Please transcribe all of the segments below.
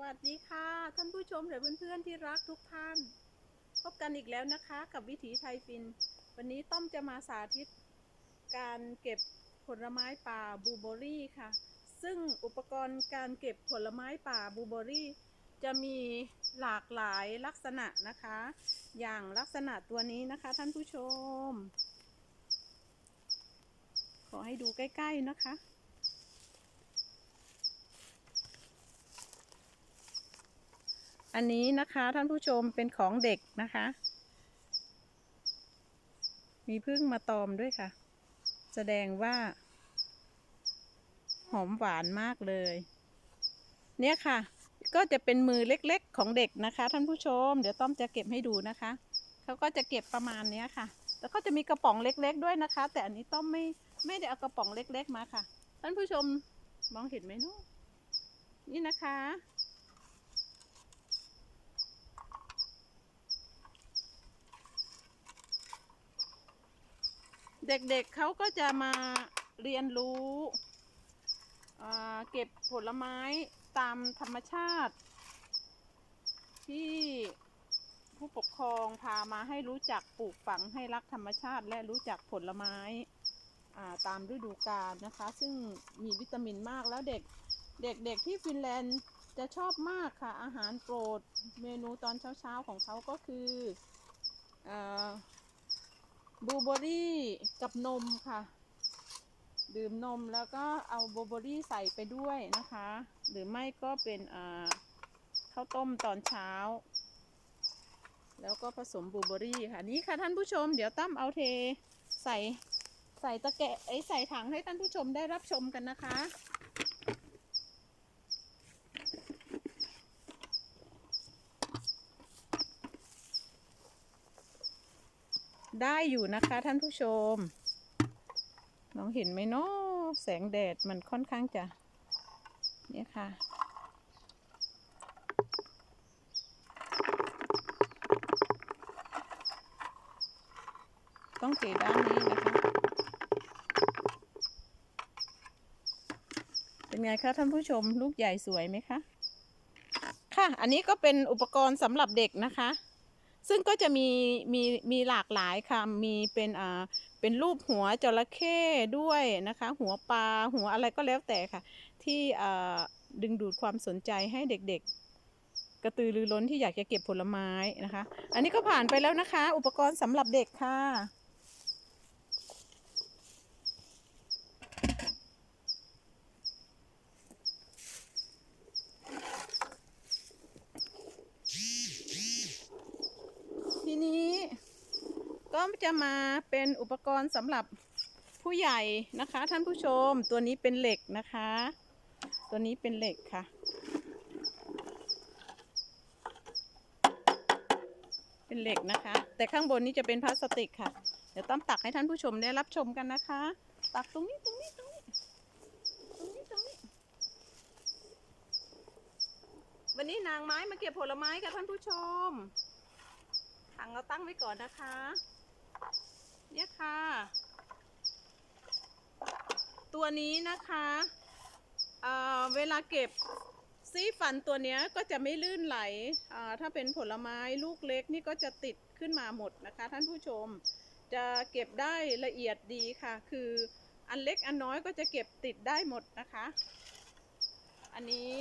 วัสดีค่ะ ท่านผู้ชมและเพื่อนๆที่รักทุกท่าน พบกันอีกแล้วนะคะกับวิถีไทยฟิน วันนี้ต้อมจะมาสาธิต การเก็บผลไม้ป่าบลูเบอรี่ค่ะ ซึ่งอุปกรณ์การเก็บผลไม้ป่าบลูเบอรี่ จะมีหลากหลายลักษณะนะคะ อย่างลักษณะตัวนี้นะคะ ท่านผู้ชม ขอให้ดูใกล้ ๆนะคะ อันนี้นะคะท่านผู้ชมเป็นของเด็กนะคะ มีพึ่งมาตอมด้วยค่ะ แสดงว่า หอมหวานมากเลย เนี่ยค่ะ ก็จะเป็นมือเล็กๆของเด็กนะคะ ท่านผู้ชม เดี๋ยวต้อมจะเก็บให้ดูนะคะเขาก็จะเก็บประมาณนี้ค่ะ แล้วก็จะมีกระป๋องเล็ก ๆ ด้วยนะคะ แต่อันนี้ต้อมไม่ไม่ได้เอากระป๋องเล็ก ๆ มาค่ะ ท่านผู้ชมมองเห็นไหมเนาะนี่นะคะ เด็กๆเเขาก็จะมาเรียนรู้เก็บผลไม้ตามธรรมชาติ ที่ผู้ปกครองพามาให้รู้จักปลูกฝังให้รักธรรมชาติ และรู้จักผลไม้ตามฤดูกาลนะคะ ซึ่งมีวิตามินมากแล้วเด็กเด็กๆที่ฟินแลนด์จะชอบมากค่ะ อาหารโปรดเมนูตอนเช้าๆของเขาก็คืออ บลูเบอรี่กับนมค่ะ ดื่มนมแล้วก็เอาบลูเบอรี่ใส่ไปด้วยนะคะ หรือไม่ก็เป็นข้าวต้มตอนเช้า แล้วก็ผสมบลูเบอรี่ค่ะนี่ค่ะท่านผู้ชม เดี๋ยวตั้มเอาเทใส่ใส่ตะแกะไอยใส่ถังให้ท่านผู้ชมได้รับชมกันนะคะ ได้อยู่นะคะท่านผู้ชมมองเห็นไหมเนาะแสงแดดมันค่อนข้างจะเนี่ยค่ะ ต้องเทด้านนี้นะคะ เป็นไงคะท่านผู้ชมลูกใหญ่สวยไหมคะ ค่ะ อันนี้ก็เป็นอุปกรณ์สำหรับเด็กนะคะ ซึ่งก็จะมีมีมีหลากหลายค่ะมีเป็นอ่าเป็นรูปหัวจระเข้ด้วยนะคะ หัวปลาหัวอะไรก็แล้วแต่ค่ะ ที่อ่าดึงดูดความสนใจให้เด็กๆ กระตือรือร้นที่อยากจะเก็บผลไม้นะคะ อันนี้ก็ผ่านไปแล้วนะคะ อุปกรณ์สำหรับเด็กค่ะ ทีนี้ ก็จะมาเป็นอุปกรณ์สำหรับผู้ใหญ่นะคะ ท่านผู้ชมตัวนี้เป็นเหล็กนะคะ ตัวนี้เป็นเหล็กค่ะ เป็นเหล็กนะคะ แต่ข้างบนนี้จะเป็นพลาสติกค่ะ เดี๋ยวต้องตักให้ท่านผู้ชมได้รับชมกันนะคะ ตักตรงนี้ตรงนี้ตรงนี้ตรงนี้ตรงนี้ วันนี้นางไม้มาเก็บผลไม้ค่ะท่านผู้ชมถังเราตั้งไว้ก่อนนะคะ เนี่ยค่ะ ตัวนี้นะคะเเวลาเก็บซี่ฟันตัวนี้ก็จะไม่ลื่นไหล ถ้าเป็นผลไม้ลูกเล็กนี่ก็จะติดขึ้นมาหมดนะคะ ท่านผู้ชม จะเก็บได้ละเอียดดีค่ะ คืออันเล็กอันน้อยก็จะเก็บติดได้หมดนะคะ อันนี้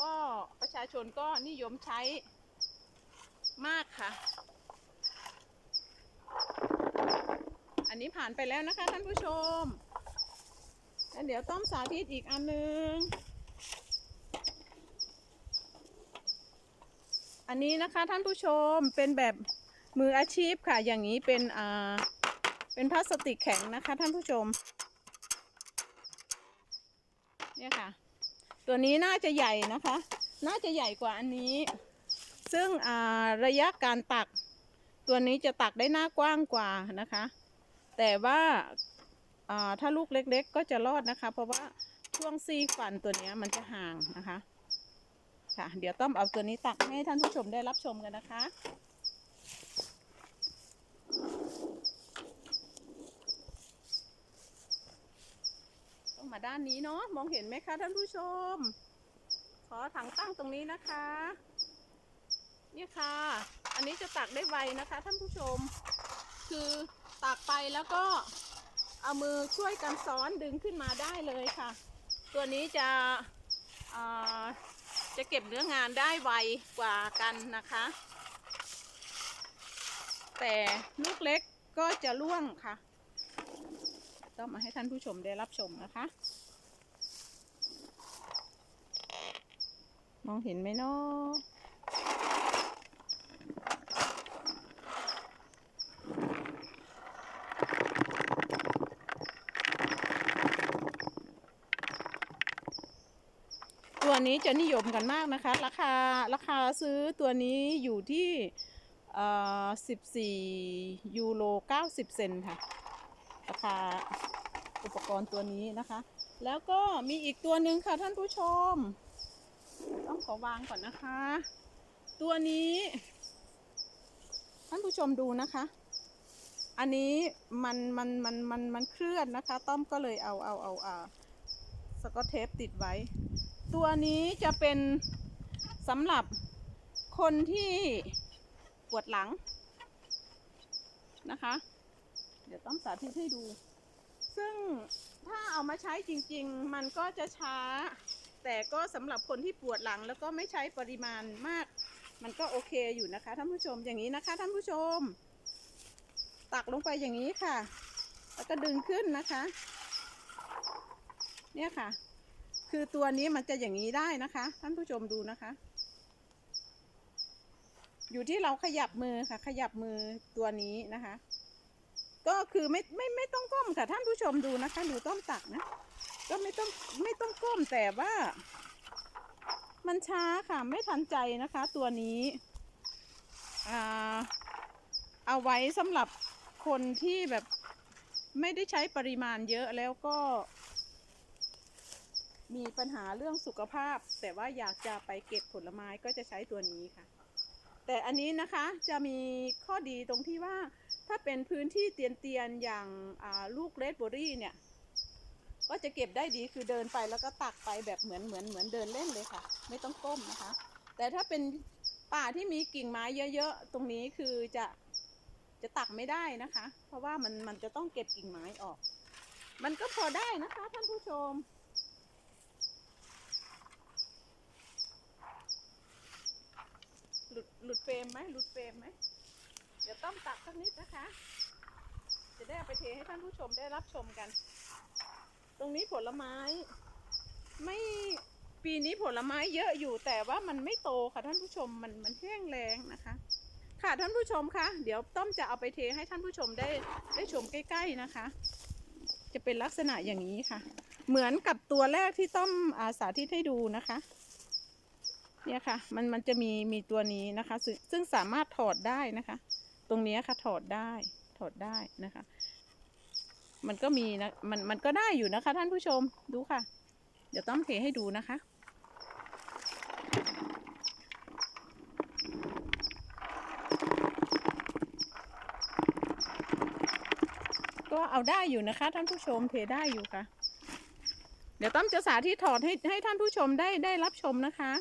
ก็ประชาชนก็นิยมใช้มากค่ะ อันนี้ผ่านไปแล้วนะคะท่านผู้ชมแล้วเดี๋ยวต้มสาธิตอีกอันหนึง อันนี้นะคะท่านผู้ชมเป็นแบบมืออาชีพค่ะ อย่างนี้เป็นอ่าเป็นพลาสติกแข็งนะคะท่านผู้ชม เนี่ยค่ะ ตัวนี้น่าจะใหญ่นะคะ น่าจะใหญ่กว่าอันนี้ ซึ่งอ่าระยะการตัก ตัวนี้จะตักได้หน้ากว้างกว่านะคะ แต่ว่าถ้าลูกเล็ก ๆ ก็จะรอดนะคะ เพราะว่าช่วงซีกฟันตัวนี้มันจะห่างนะคะ ค่ะ เดี๋ยวต้อมเอาตัวนี้ตักให้ท่านผู้ชมได้รับชมกันนะคะต้องมาด้านนี้เนาะมองเห็นไหมคะท่านผู้ชม ขอถังตั้งตรงนี้นะคะเนี่ยค่ะ อันนี้จะตักได้ไวนะคะ ท่านผู้ชม คือ ตักไปแล้วก็เอามือช่วยกันซ้อนดึงขึ้นมาได้เลยค่ะ ตัวนี้จะจะเก็บเนื้องานได้ไวกว่ากันนะคะ แต่ลูกเล็กก็จะร่วงค่ะ ต้องมาให้ท่านผู้ชมได้รับชมนะคะ มองเห็นไหมเนาะ นี้จะนิยมกันมากนะคะ ราคาราคาซื้อตัวนี้อยู่ที่14ยูโร90เซนค่ะ ราคาอุปกรณ์ตัวนี้นะคะ แล้วก็มีอีกตัวหนึ่งค่ะท่านผู้ชม ต้องขอวางก่อนนะคะ ตัวนี้ ท่านผู้ชมดูนะคะ อันนี้มันมันมันมันมันเคลื่อนนะคะ ต้อมก็เลยเอาเอาเอาอ่าสกอตเทปติดไว้ ตัวนี้จะเป็นสำหรับคนที่ปวดหลังนะคะ เดี๋ยวต้องสาธิตให้ดู ซึ่งถ้าเอามาใช้จริง ๆ มันก็จะช้า แต่ก็สำหรับคนที่ปวดหลังแล้วก็ไม่ใช้ปริมาณมาก มันก็โอเคอยู่นะคะท่านผู้ชมอย่างนี้นะคะท่านผู้ชม ตักลงไปอย่างนี้ค่ะ แล้วก็ดึงขึ้นนะคะ เนี่ยค่ะ คือตัวนี้มันจะอย่างนี้ได้นะคะ ท่านผู้ชมดูนะคะ อยู่ที่เราขยับมือค่ะ ขยับมือตัวนี้นะคะ ก็คือไม่ไม่ไม่ต้องก้มค่ะ ท่านผู้ชมดูนะคะดูต้มตักนะก็ไม่ต้องไม่ต้องก้มแต่ว่า มันช้าค่ะไม่ทันใจนะคะ ตัวนี้อ่าเอาไว้สำหรับคนที่แบบไม่ได้ใช้ปริมาณเยอะแล้วก็ มีปัญหาเรื่องสุขภาพ แต่ว่าอยากจะไปเก็บผลไม้ก็จะใช้ตัวนี้ค่ะ แต่อันนี้นะคะจะมีข้อดีตรงที่ว่าถ้าเป็นพื้นที่เตียนๆอย่างาลูกเรดเบอรี่เนี่ย ก็จะเก็บได้ดีคือเดินไปแล้วก็ตักไปแบบเหมือนเหมือนเหมือนเดินเล่นเลยค่ะ ไม่ต้องก้มนะคะ แต่ถ้าเป็นป่าที่มีกิ่งไม้เยอะๆ ตรงนี้คือจะจะตักไม่ได้นะคะ เพราะว่ามันมันจะต้องเก็บกิ่งไม้ออก มันก็พอได้นะคะท่านผู้ชม หลุ ดหลุดเฟรมไหมหลุดเฟรมไหมเดี๋ยวต้องตักสักนิดนะคะ จะได้เอาไปเทให้ท่านผู้ชมได้รับชมกัน ตรงนี้ผลไม้ ไม่ปีนี้ผลไม้เยอะอยู่แต่ว่ามันไม่โตค่ะท่านผู้ชมมันมันแห้งแรงนะคะ ค่ะท่านผู้ชมคะเดี๋ยวต้อมจะเอาไปเทให้ท่านผู้ชมได้ได้ชมใกล้ ๆนะคะ จะเป็นลักษณะอย่างนี้ค่ะ เหมือนกับตัวแรกที่ต้อมอาสาธิตให้ดูนะคะ เนี่ยค่ะ มันมันจะมีมีตัวนี้นะคะซึ่งซึ่งสามารถถอดได้นะคะ ตรงนี้ค่ะถอดได้ถอดได้นะคะ มันก็มีนะมันมันก็ได้อยู่นะคะ ท่านผู้ชมดูค่ะ เดี๋ยวต้องเทให้ดูนะคะก็เอาได้อยู่นะคะ ท่านผู้ชมเทได้อยู่ค่ะ เดี๋ยวต้อมจะสาธิตถอดให้ให้ท่านผู้ชมได้ได้รับชมนะคะ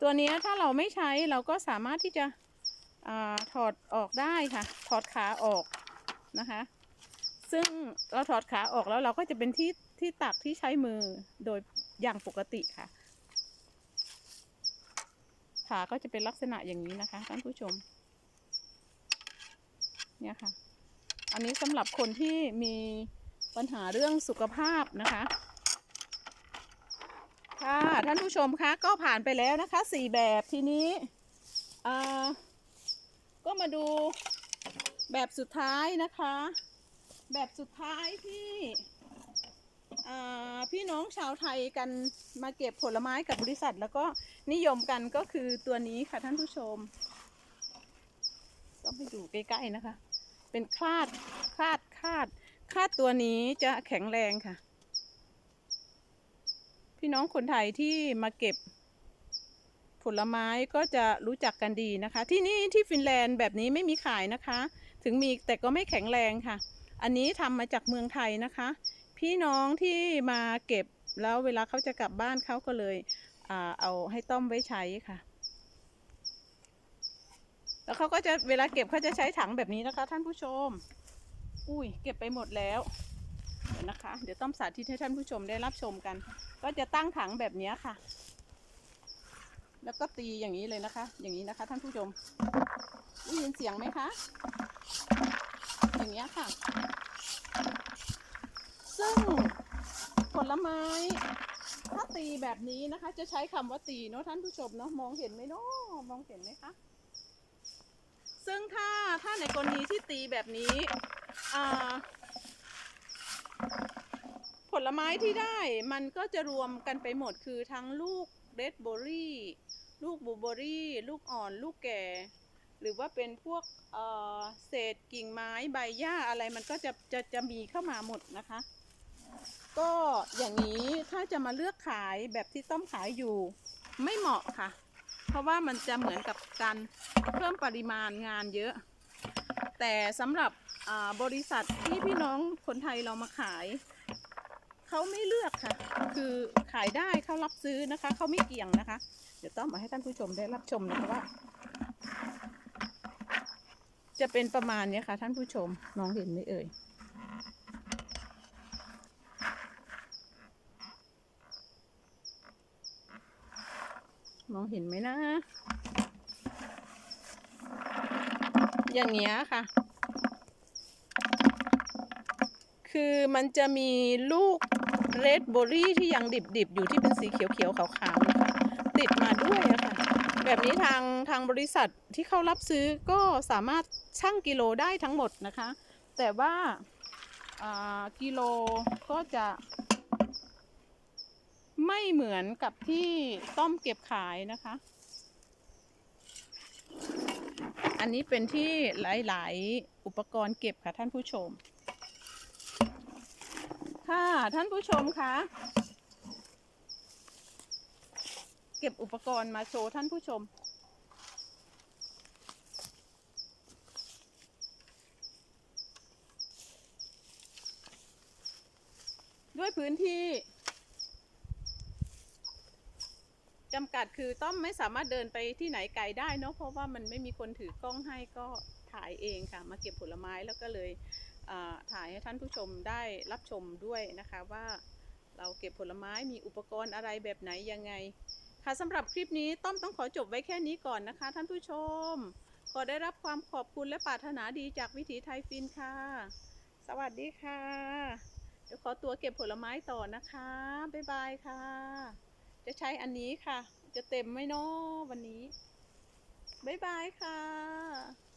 ตัวนี้ถ้าเราไม่ใช้เราก็สามารถที่จะอถอดออกได้ค่ะ ถอดขาออกนะคะ ซึ่งเราถอดขาออกแล้วเราก็จะเป็นที่ที่ตักที่ใช้มือโดยอย่างปกติค่ะ ขาก็จะเป็นลักษณะอย่างนี้นะคะท่านผู้ชม เนี่ยค่ะ อันนี้สำหรับคนที่มีปัญหาเรื่องสุขภาพนะคะ ค่ะ ท่านผู้ชมคะก็ผ่านไปแล้วนะคะสี่แบบทีนี้ก็มาดูแบบสุดท้ายนะคะ แบบสุดท้ายที่พี่น้องชาวไทยกันมาเก็บผลไม้กับบริษัท แล้วก็นิยมกันก็คือตัวนี้ค่ะท่านผู้ชม ต้องไปดูใกล้ๆนะคะ เป็นคลาดคลาดคาดคาดตัวนี้จะแข็งแรงค่ะ พี่น้องคนไทยที่มาเก็บผลไม้ก็จะรู้จักกันดีนะคะ ที่นี่ที่ฟินแลนด์แบบนี้ไม่มีขายนะคะ ถึงมีแต่ก็ไม่แข็งแรงค่ะ อันนี้ทำมาจากเมืองไทยนะคะ พี่น้องที่มาเก็บแล้วเวลาเขาจะกลับบ้านเขาก็เลยอเอาให้ต้มไว้ใช้ค่ะ แล้วเขาก็จะเวลาเก็บเขาจะใช้ถังแบบนี้นะคะ ท่านผู้ชม อุ้ยเก็บไปหมดแล้ว เดี๋ยวนะคะ เดี๋ยวต้อมสาธิตให้ท่านผู้ชมได้รับชมกัน ก็จะตั้งถังแบบนี้ค่ะ แล้วก็ตีอย่างนี้เลยนะคะ อย่างนี้นะคะ ท่านผู้ชมได้ยินเสียงไหมคะ อย่างเงี้ค่ะ ซึ่งผลไม้ถ้าตีแบบนี้นะคะ จะใช้คำว่าตีเนาะท่านผู้ชมเนาะมองเห็นไหมเนาะมองเห็นไหมคะซึ่งถ้าถ้าในกรณีที่ตีแบบนี้อ่า ลไม้ที่ได้มันก็จะรวมกันไปหมดคือทั้งลูกเรดเบอร์รี่ลูกบลูเบอร์รี่ลูกอ่อนลูกแก่ หรือว่าเป็นพวกเศษกิ่งไม้ใบหญ้าอะไรมันก็จะจะจะมีเข้ามาหมดนะคะ ก็อย่างนี้ถ้าจะมาเลือกขายแบบที่ต้อมขายอยู่ไม่เหมาะค่ะ เพราะว่ามันจะเหมือนกับการเพิ่มปริมาณงานเยอะ แต่สำหรับบริษัทที่พี่น้องคนไทยเรามาขาย เขาไม่เลือกค่ะ คือขายได้เขารับซื้อนะคะ เขาไม่เกี่ยงนะคะ เดี๋ยวต้อมมาให้ท่านผู้ชมได้รับชมนะคะว่า จะเป็นประมาณนี้ค่ะ ท่านผู้ชมมองเห็นไหมเอ่ยมองเห็นไหมนะ อย่างเงี้ยค่ะ คือมันจะมีลูก เรดเบอร์รี่ที่ยังดิบๆ อยู่ที่เป็นสีเขียวๆขาวๆนะคะติดมาด้วยะค่ะแบบนี้ทางทางบริษัทที่เขารับซื้อก็สามารถชั่งกิโลได้ทั้งหมดนะคะ แต่ว่าอ่ากิโลก็จะ ไม่เหมือนกับที่ต้อมเก็บขายนะคะ อันนี้เป็นที่หลาย ๆ อุปกรณ์เก็บค่ะท่านผู้ชม ค่ะ ท่านผู้ชมคะเก็บอุปกรณ์มาโชว์ท่านผู้ชม ด้วยพื้นที่จำกัดคือต้อมไม่สามารถเดินไปที่ไหนไกลได้เนาะเพราะว่ามันไม่มีคนถือกล้องให้ก็ถ่ายเองค่ะ มาเก็บผลไม้แล้วก็เลย ถ่ายให้ท่านผู้ชมได้รับชมด้วยนะคะว่าเราเก็บผลไม้มีอุปกรณ์อะไรแบบไหนยังไง ค่ะสำหรับคลิปนี้ต้อมต้องขอจบไว้แค่นี้ก่อนนะคะ ท่านผู้ชม ขอได้รับความขอบคุณและปรารถนาดีจากวิถีไทยฟินค่ะ สวัสดีค่ะ เดี๋ยวขอตัวเก็บผลไม้ต่อนะคะ บ๊ายบายค่ะ จะใช้อันนี้ค่ะ จะเต็มไหมเนาะวันนี้ บ๊ายบายค่ะ